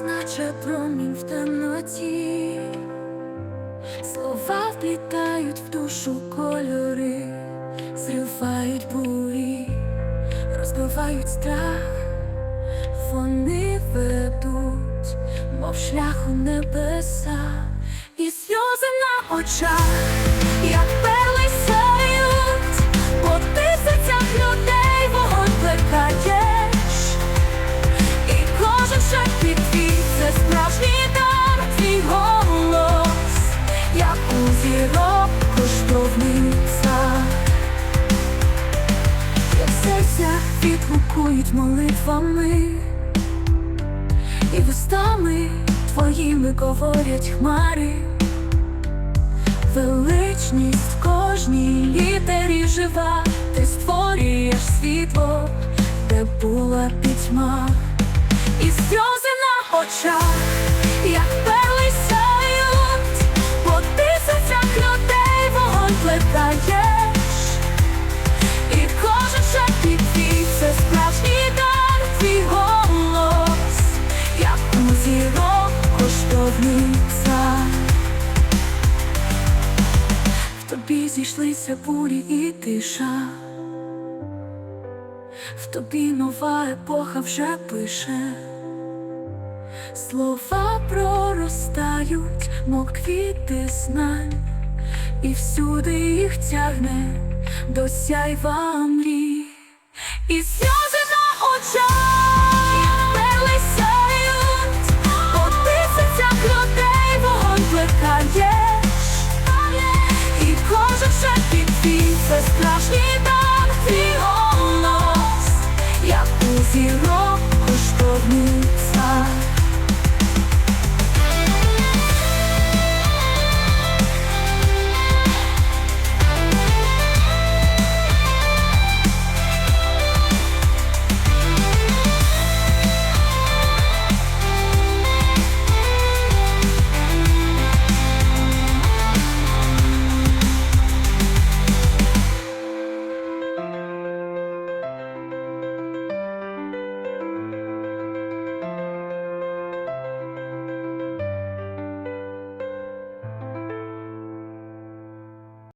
лише промінь в темноті, слова вплітають в душу кольори, зривають бурі, розбивають страх, вони ведуть, мов шлях у небеса, і сльози на очах, як у зірок коштовниця. Як в серцях відгукують молитвами, і вустами твоїми говорять хмари. Величність в кожній літері жива, ти створюєш світло, де була пітьма, і сльози на очах, зірок коштовниця. В тобі зійшлися бурі і тиша, в тобі нова епоха вже пише, слова проростають, мов квіти знань, і всюди їх тягне до сяйва